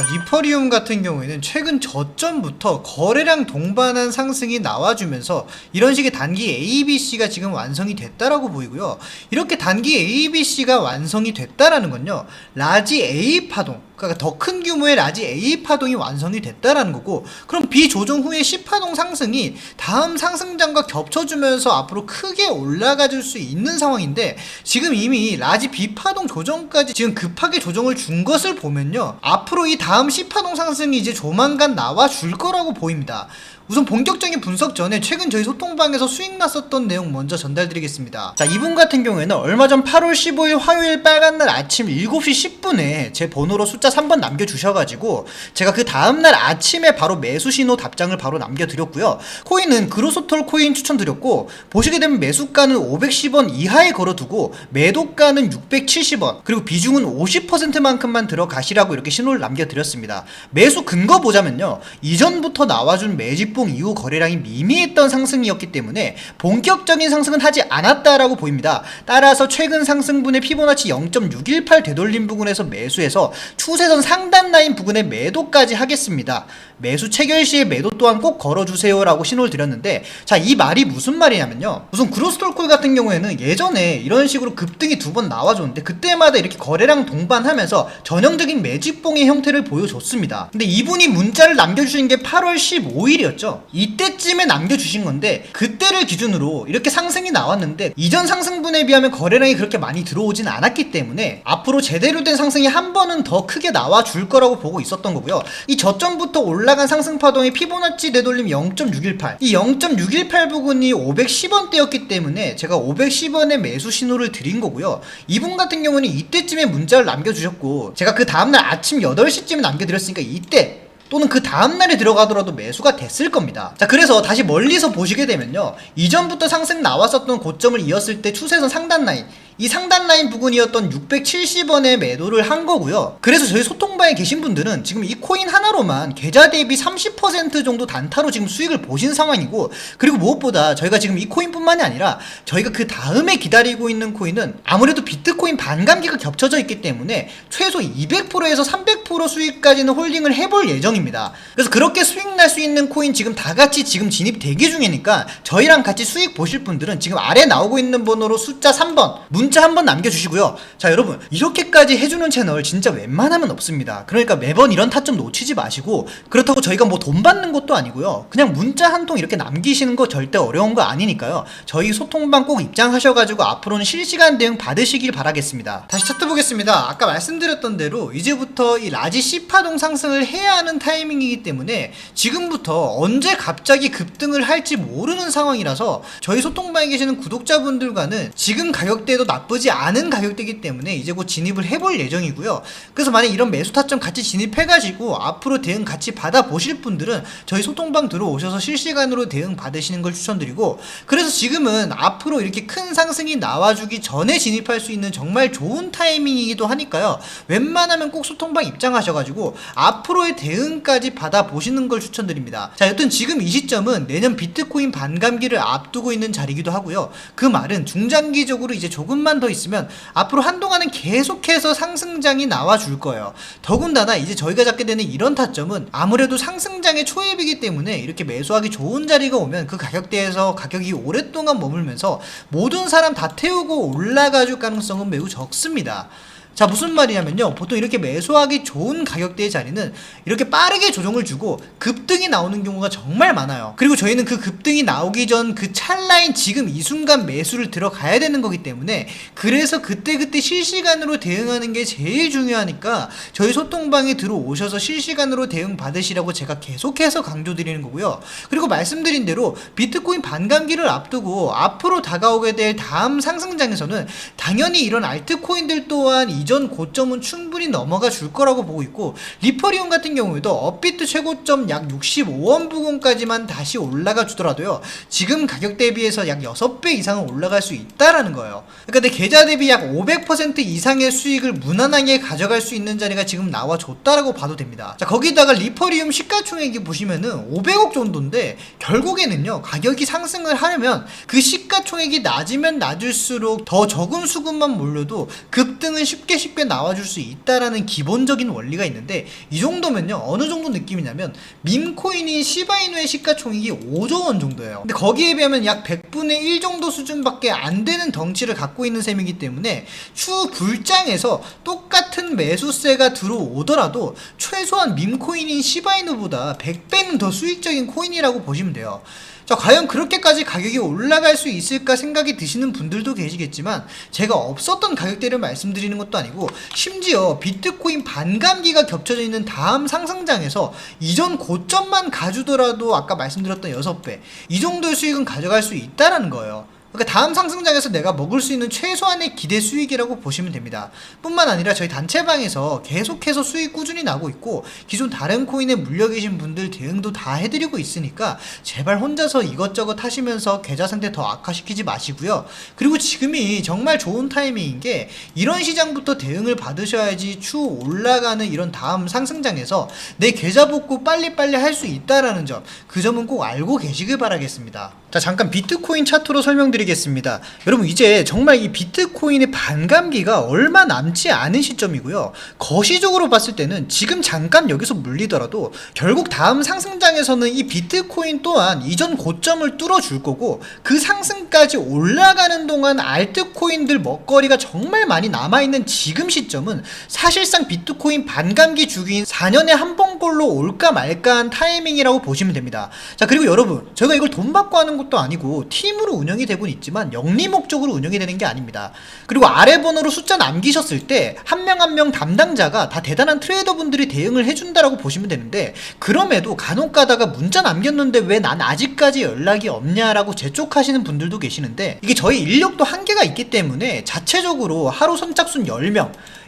자, 리퍼리움 같은 경우에는 최근 저점부터 거래량 동반한 상승이 나와주면서 이런 식의 단기 ABC가 지금 완성이 됐다라고 보이고요. 이렇게 단기 ABC가 완성이 됐다라는 건요. 라지 A 파동, 그러니까 더 큰 규모의 라지 A 파동이 완성이 됐다라는 거고, 그럼 B 조정 후에 C 파동 상승이 다음 상승장과 겹쳐주면서 앞으로 크게 올라가줄 수 있는 상황인데 지금 이미 라지 B 파동 조정까지 지금 급하게 조정을 준 것을 보면요. 앞으로 이 다음 C 파동 상승이 이제 조만간 나와 줄 거라고 보입니다. 우선 본격적인 분석 전에 최근 저희 소통방에서 수익 났었던 내용 먼저 전달드리겠습니다. 자, 이분 같은 경우에는 얼마 전 8월 15일 화요일 빨간 날 아침 7시 10분에 제 번호로 숫자 3번 남겨주셔가지고 제가 그 다음날 아침에 바로 매수 신호 답장을 바로 남겨드렸고요. 코인은 그로소톨 코인 추천드렸고 보시게 되면 매수가는 510원 이하에 걸어두고 매도가는 670원 그리고 비중은 50%만큼만 들어가시라고 이렇게 신호를 남겨드렸습니다. 매수 근거 보자면요. 이전부터 나와준 매집 봉 이후 거래량이 미미했던 상승이었기 때문에 본격적인 상승은 하지 않았다라고 보입니다. 따라서 최근 상승분의 피보나치 0.618 되돌림 부근에서 매수해서 추세선 상단 라인 부근에 매도까지 하겠습니다. 매수 체결 시에 매도 또한 꼭 걸어주세요라고 신호를 드렸는데 자 이 말이 무슨 말이냐면요 우선 그로스톨콜 같은 경우에는 예전에 이런 식으로 급등이 두 번 나와줬는데 그때마다 이렇게 거래량 동반하면서 전형적인 매집봉의 형태를 보여줬습니다 근데 이분이 문자를 남겨주신 게 8월 15일이었죠 이때쯤에 남겨주신 건데 그때를 기준으로 이렇게 상승이 나왔는데 이전 상승분에 비하면 거래량이 그렇게 많이 들어오진 않았기 때문에 앞으로 제대로 된 상승이 한 번은 더 크게 나와 줄 거라고 보고 있었던 거고요 이 저점부터 올라간 상승 파동의 피보나치 되돌림 0.618. 이 0.618 부분이 510원대였기 때문에 제가 510원의 매수 신호를 드린 거고요. 이분 같은 경우는 이때쯤에 문자를 남겨주셨고 제가 그 다음날 아침 8시쯤에 남겨드렸으니까 이때 또는 그 다음날에 들어가더라도 매수가 됐을 겁니다. 자, 그래서 다시 멀리서 보시게 되면요. 이전부터 상승 나왔었던 고점을 이었을 때 추세선 상단 라인, 이 상단 라인 부근이었던 670원에 매도를 한 거고요. 그래서 저희 소통방에 계신 분들은 지금 이 코인 하나로만 계좌 대비 30% 정도 단타로 지금 수익을 보신 상황이고, 그리고 무엇보다 저희가 지금 이 코인뿐만이 아니라 저희가 그 다음에 기다리고 있는 코인은 아무래도 비트코인 반감기가 겹쳐져 있기 때문에 최소 200%에서 300% 수익까지는 홀딩을 해볼 예정입니다. 그래서 그렇게 수익 날 수 있는 코인 지금 다 같이 지금 진입 대기 중이니까 저희랑 같이 수익 보실 분들은 지금 아래 나오고 있는 번호로 숫자 3번 문자 한번 남겨주시고요. 자 여러분 이렇게까지 해주는 채널 진짜 웬만하면 없습니다. 그러니까 매번 이런 타점 놓치지 마시고 그렇다고 저희가 뭐 돈 받는 것도 아니고요. 그냥 문자 한 통 이렇게 남기시는 거 절대 어려운 거 아니니까요. 저희 소통방 꼭 입장하셔가지고 앞으로는 실시간 대응 받으시길 바라겠습니다. 다시 차트 보겠습니다. 아까 말씀드렸던 대로 이제부터 이 라지 C 파동 상승을 해야 하는 타이밍이기 때문에 지금부터 언제 갑자기 급등을 할지 모르는 상황이라서 저희 소통방에 계시는 구독자분들과는 지금 가격대도 나쁘지 않은 가격대이기 때문에 이제 곧 진입을 해볼 예정이고요. 그래서 만약 이런 매수 타점 같이 진입해가지고 앞으로 대응 같이 받아보실 분들은 저희 소통방 들어오셔서 실시간으로 대응 받으시는 걸 추천드리고 그래서 지금은 앞으로 이렇게 큰 상승이 나와주기 전에 진입할 수 있는 정말 좋은 타이밍이기도 하니까요. 웬만하면 꼭 소통방 입장하셔가지고 앞으로의 대응까지 받아보시는 걸 추천드립니다. 자, 여튼 지금 이 시점은 내년 비트코인 반감기를 앞두고 있는 자리이기도 하고요. 그 말은 중장기적으로 이제 조금 만 더 있으면 앞으로 한동안은 계속해서 상승장이 나와줄 거예요. 더군다나 이제 저희가 잡게 되는 이런 타점은 아무래도 상승장의 초입이기 때문에 이렇게 매수하기 좋은 자리가 오면 그 가격대에서 가격이 오랫동안 머물면서 모든 사람 다 태우고 올라가줄 가능성은 매우 적습니다. 자 무슨 말이냐면요. 보통 이렇게 매수하기 좋은 가격대의 자리는 이렇게 빠르게 조정을 주고 급등이 나오는 경우가 정말 많아요. 그리고 저희는 그 급등이 나오기 전 그 찰나인 지금 이 순간 매수를 들어가야 되는 거기 때문에 그래서 그때 그때 실시간으로 대응하는 게 제일 중요하니까 저희 소통방에 들어오셔서 실시간으로 대응 받으시라고 제가 계속해서 강조드리는 거고요. 그리고 말씀드린 대로 비트코인 반감기를 앞두고 앞으로 다가오게 될 다음 상승장에서는 당연히 이런 알트코인들 또한 이전 고점은 충분히 넘어가 줄 거라고 보고 있고 리퍼리움 같은 경우에도 업비트 최고점 약 65원 부근까지만 다시 올라가 주더라도요 지금 가격 대비해서 약 6배 이상은 올라갈 수 있다라는 거예요. 그러니까 내 계좌 대비 약 500% 이상의 수익을 무난하게 가져갈 수 있는 자리가 지금 나와 줬다라고 봐도 됩니다. 자 거기다가 리퍼리움 시가총액이 보시면은 500억 정도인데 결국에는요 가격이 상승을 하려면 그 시가총액이 낮으면 낮을수록 더 적은 수급만 몰려도 급등은 쉽게 쉽게 쉽게 나와줄 수 있다라는 기본적인 원리가 있는데 이 정도면요 어느 정도 느낌이냐면 밈코인인 시바이누의 시가총액이 5조 원 정도예요. 근데 거기에 비하면 약 100분의 1 정도 수준밖에 안 되는 덩치를 갖고 있는 셈이기 때문에 추 불장에서 똑같은 매수세가 들어오더라도 최소한 밈코인인 시바이누보다 100배는 더 수익적인 코인이라고 보시면 돼요. 자, 과연 그렇게까지 가격이 올라갈 수 있을까 생각이 드시는 분들도 계시겠지만 제가 없었던 가격대를 말씀드리는 것도 아니고 심지어 비트코인 반감기가 겹쳐져 있는 다음 상승장에서 이전 고점만 가주더라도 아까 말씀드렸던 6배 이 정도의 수익은 가져갈 수 있다라는 거예요. 그러니까 다음 상승장에서 내가 먹을 수 있는 최소한의 기대 수익이라고 보시면 됩니다. 뿐만 아니라 저희 단체방에서 계속해서 수익 꾸준히 나고 있고 기존 다른 코인에 물려 계신 분들 대응도 다 해드리고 있으니까 제발 혼자서 이것저것 하시면서 계좌 상태 더 악화시키지 마시고요. 그리고 지금이 정말 좋은 타이밍인 게 이런 시장부터 대응을 받으셔야지 추후 올라가는 이런 다음 상승장에서 내 계좌 복구 빨리빨리 할 수 있다라는 점 그 점은 꼭 알고 계시길 바라겠습니다. 자 잠깐 비트코인 차트로 설명드리겠습니다. 여러분 이제 정말 이 비트코인의 반감기가 얼마 남지 않은 시점이고요. 거시적으로 봤을 때는 지금 잠깐 여기서 물리더라도 결국 다음 상승장에서는 이 비트코인 또한 이전 고점을 뚫어줄 거고 그 상승까지 올라가는 동안 알트코인들 먹거리가 정말 많이 남아있는 지금 시점은 사실상 비트코인 반감기 주기인 4년에 한 번 꼴로 올까 말까한 타이밍이라고 보시면 됩니다. 자 그리고 여러분 제가 이걸 돈 받고 하는 것도 아니고 팀으로 운영이 되고 있지만 영리 목적으로 운영이 되는 게 아닙니다. 그리고 아래 번호로 숫자 남기셨을 때 한 명 한 명 담당자가 다 대단한 트레이더 분들이 대응을 해준다라고 보시면 되는데 그럼에도 간혹 가다가 문자 남겼는데 왜 난 아직까지 연락이 없냐라고 재촉하시는 분들도 계시는데 이게 저희 인력도 한계가 있기 때문에 자체적으로 하루 선착순 10명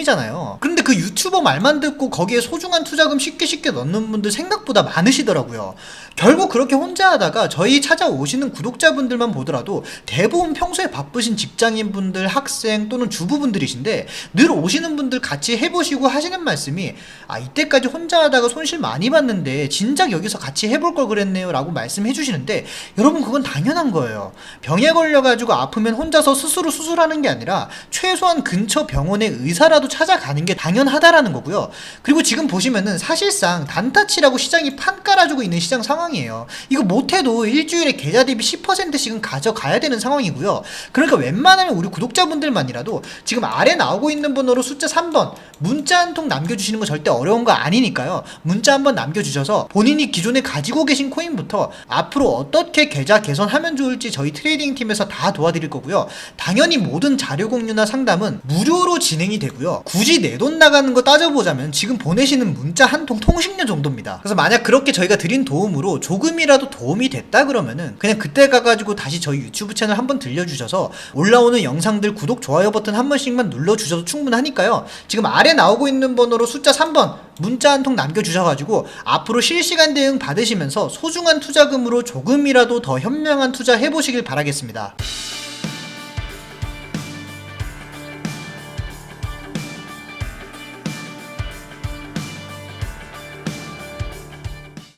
이잖아요. 그런데 그 유튜버 말만 듣고 거기에 소중한 투자금 쉽게 쉽게 넣는 분들 생각보다 많으시더라고요. 결국 그렇게 혼자 하다가 저희 찾아오시는 구독자분들만 보더라도 대부분 평소에 바쁘신 직장인분들, 학생 또는 주부분들이신데 늘 오시는 분들 같이 해보시고 하시는 말씀이 아 이때까지 혼자 하다가 손실 많이 봤는데 진작 여기서 같이 해볼 걸 그랬네요 라고 말씀해 주시는데 여러분 그건 당연한 거예요. 병에 걸려가지고 아프면 혼자서 스스로 수술하는 게 아니라 최소한 근처 병원의 의사라도 찾아가는 게 당연하다라는 거고요. 그리고 지금 보시면은 사실상 단타치라고 시장이 판 깔아주고 있는 시장 상황 이에요 이거 못해도 일주일에 계좌 대비 10%씩은 가져가야 되는 상황이고요 그러니까 웬만하면 우리 구독자분들만이라도 지금 아래 나오고 있는 번호로 숫자 3번 문자 한 통 남겨주시는 거 절대 어려운 거 아니니까요. 문자 한 번 남겨주셔서 본인이 기존에 가지고 계신 코인부터 앞으로 어떻게 계좌 개선하면 좋을지 저희 트레이딩 팀에서 다 도와드릴 거고요. 당연히 모든 자료 공유나 상담은 무료로 진행이 되고요. 굳이 내 돈 나가는 거 따져보자면 지금 보내시는 문자 한 통 통신료 정도입니다. 그래서 만약 그렇게 저희가 드린 도움으로 조금이라도 도움이 됐다 그러면은 그냥 그때 가가지고 다시 저희 유튜브 채널 한번 들려주셔서 올라오는 영상들 구독 좋아요 버튼 한 번씩만 눌러주셔도 충분하니까요. 지금 아래 나오고 있는 번호로 숫자 3번 문자 한 통 남겨주셔가지고 앞으로 실시간 대응 받으시면서 소중한 투자금으로 조금이라도 더 현명한 투자 해보시길 바라겠습니다.